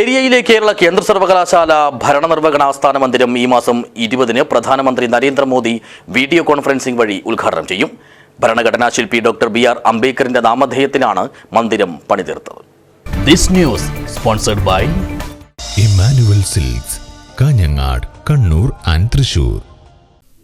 പെരിയയിലെ കേരള കേന്ദ്ര സർവകലാശാല ഭരണനിർവഹണ ആസ്ഥാന മന്ദിരം ഈ മാസം ഇരുപതിന് പ്രധാനമന്ത്രി നരേന്ദ്രമോദി വീഡിയോ കോൺഫറൻസിംഗ് വഴി ഉദ്ഘാടനം ചെയ്യും. ഭരണഘടനാ ശില്പി ഡോക്ടർ ബി ആർ അംബേദ്കറിന്റെ നാമധേയത്തിലാണ് മന്ദിരം പണിതീർത്തത്. This news sponsored by Immanuel silks Kanhangad Kannur and Thrissur.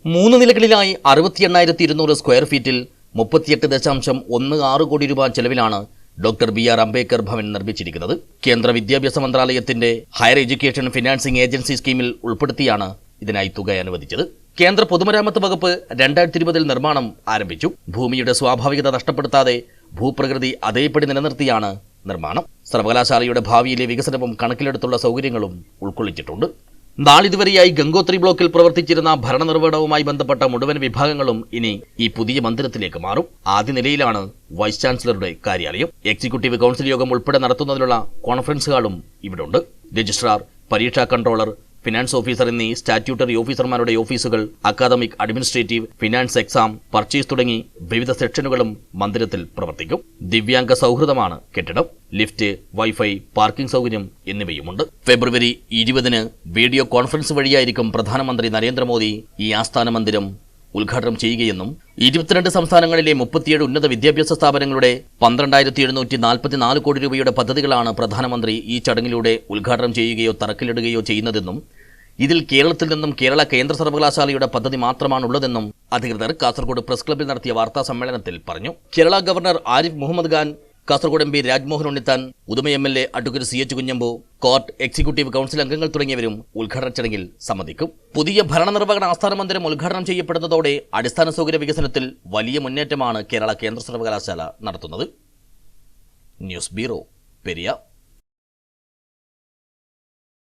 മൂന്ന് നിലകളിലായി അറുപത്തി എണ്ണായിരത്തി ഇരുന്നൂറ് സ്ക്വയർ ഫീറ്റിൽ മുപ്പത്തിയെട്ട് ദശാംശം ഒന്ന് ആറ് കോടി രൂപ ചെലവിലാണ് doctor B R Ambedkar Bhavan നിർമ്മിച്ചിരിക്കുന്നത് കേന്ദ്ര വിദ്യാഭ്യാസ മന്ത്രാലയത്തിന്റെ ഹയർ എഡ്യൂക്കേഷൻ ഫിനാൻസിംഗ് ഏജൻസി സ്കീമിൽ ഉൾപ്പെടുത്തിയാണ് ഇതിനായി തുക അനുവദിച്ചത്. കേന്ദ്ര പൊതുമരാമത്ത് വകുപ്പ് രണ്ടായിരത്തി ഇരുപതിൽ നിർമ്മാണം ആരംഭിച്ചു. ഭൂമിയുടെ സ്വാഭാവികത നഷ്ടപ്പെടുത്താതെ ഭൂപ്രകൃതി അതേപടി നിലനിർത്തിയാണ് നിർമ്മാണം. സർവകലാശാലയുടെ ഭാവിയിലെ വികസനവും കണക്കിലെടുത്തുള്ള സൗകര്യങ്ങളും ഉൾക്കൊള്ളിച്ചിട്ടുണ്ട്. നാളിതുവരെയായി ഗംഗോത്രി ബ്ലോക്കിൽ പ്രവർത്തിച്ചിരുന്ന ഭരണനിർവഹണവുമായി ബന്ധപ്പെട്ട മുഴുവൻ വിഭാഗങ്ങളും ഇനി ഈ പുതിയ മന്ദിരത്തിലേക്ക് മാറും. ആദ്യ നിലയിലാണ് വൈസ് ചാൻസലറുടെ കാര്യാലയം. എക്സിക്യൂട്ടീവ് കൗൺസിൽ യോഗം ഉൾപ്പെടെ നടത്തുന്നതിനുള്ള കോൺഫറൻസ് ഹാളും ഇവിടുണ്ട്. രജിസ്ട്രാർ പരീക്ഷാ കൺട്രോളർ ഫിനാൻസ് ഓഫീസർ എന്നീ സ്റ്റാറ്റ്യൂട്ടറി ഓഫീസർമാരുടെ ഓഫീസുകൾ academic administrative finance exam purchase തുടങ്ങി വിവിധ സെക്ഷനുകളും മന്ദിരത്തിൽ പ്രവർത്തിക്കും. ദിവ്യാംഗ സൗഹൃദമാണ് കെട്ടിടം. ലിഫ്റ്റ് വൈഫൈ പാർക്കിംഗ് സൗകര്യം എന്നിവയുമുണ്ട്. ഫെബ്രുവരി ഇരുപതിന് വീഡിയോ കോൺഫറൻസ് വഴിയായിരിക്കും പ്രധാനമന്ത്രി നരേന്ദ്രമോദി ഈ ആസ്ഥാന മന്ദിരം ഉദ്ഘാടനം ചെയ്യുകയെന്നും ഇരുപത്തിരണ്ട് സംസ്ഥാനങ്ങളിലെ മുപ്പത്തിയേഴ് ഉന്നത വിദ്യാഭ്യാസ സ്ഥാപനങ്ങളുടെ പന്ത്രണ്ടായിരത്തി എഴുന്നൂറ്റി നാൽപ്പത്തിനാല് കോടി രൂപയുടെ പദ്ധതികളാണ് പ്രധാനമന്ത്രി ഈ ചടങ്ങിലൂടെ ഉദ്ഘാടനം ചെയ്യുകയോ തറക്കിലിടുകയോ ചെയ്യുന്നതെന്നും ഇതിൽ കേരളത്തിൽ നിന്നും കേരള കേന്ദ്ര സർവകലാശാലയുടെ പദ്ധതി മാത്രമാണുള്ളതെന്നും അധികൃതർ കാസർഗോഡ് പ്രസ് ക്ലബ്ബിൽ നടത്തിയ വാർത്താ സമ്മേളനത്തിൽ പറഞ്ഞു. Kerala governor Arif Muhammad Khan Kasaragod M P Rajmohan Unnithan Uduma M L A advocate C H Kunhambu court executive council അംഗങ്ങൾ തുടങ്ങിയവരും ഉദ്ഘാടന ചടങ്ങിൽ സംബന്ധിക്കും. പുതിയ ഭരണനിർവഹണ ആസ്ഥാന മന്ദിരം ഉദ്ഘാടനം ചെയ്യപ്പെടുന്നതോടെ അടിസ്ഥാന സൗകര്യ വികസനത്തിൽ വലിയ മുന്നേറ്റമാണ് കേരള കേന്ദ്ര സർവകലാശാല നടത്തുന്നത്. News bureau Periya